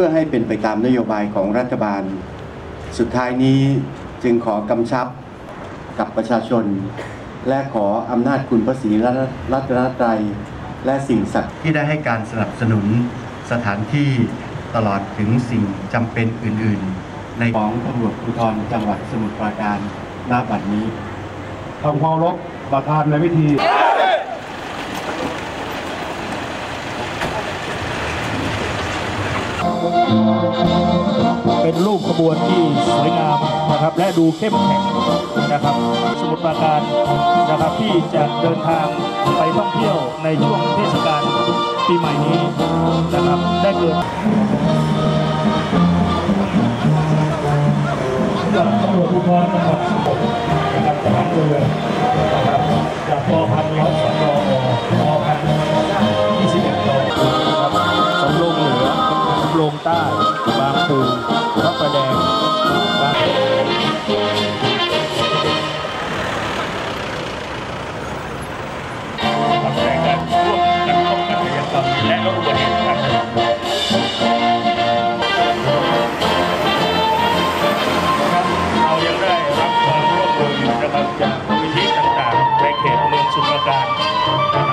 พื่อให้เป็นไปตามนโยบายของรัฐบาล สุดท้ายนี้จึงขอกำชับกับประชาชน และขออำนาจคุณพระศรีรัตนตรัยและสิ่งศักดิ์ที่ได้ให้การสนับสนุนสถานที่ตลอดถึงสิ่งจำเป็นอื่น ๆ ในของตำรวจภูธรจังหวัดสมุทรปราการณบัดนี้ทำความรบประธานในพิธี เป็นรูปขบวนที่สวยงามนะครับ และดูเข้มแข็งนะครับ สมุทรปราการนะครับที่จะเดินทางไปท่องเที่ยวในช่วงเทศกาลปีใหม่นี้นะครับได้เกิดตำรวจภูธรจังหวัดสมุทรนะครับทหารเรือ ใต้ บางปูพระประแดงบางแรงการร่วมกันป้องกันการทำและลดอุบัติเหตุเรายังได้รับความร่วมมือจากมูลนิธิต่างๆในเขตเมืองสุรการ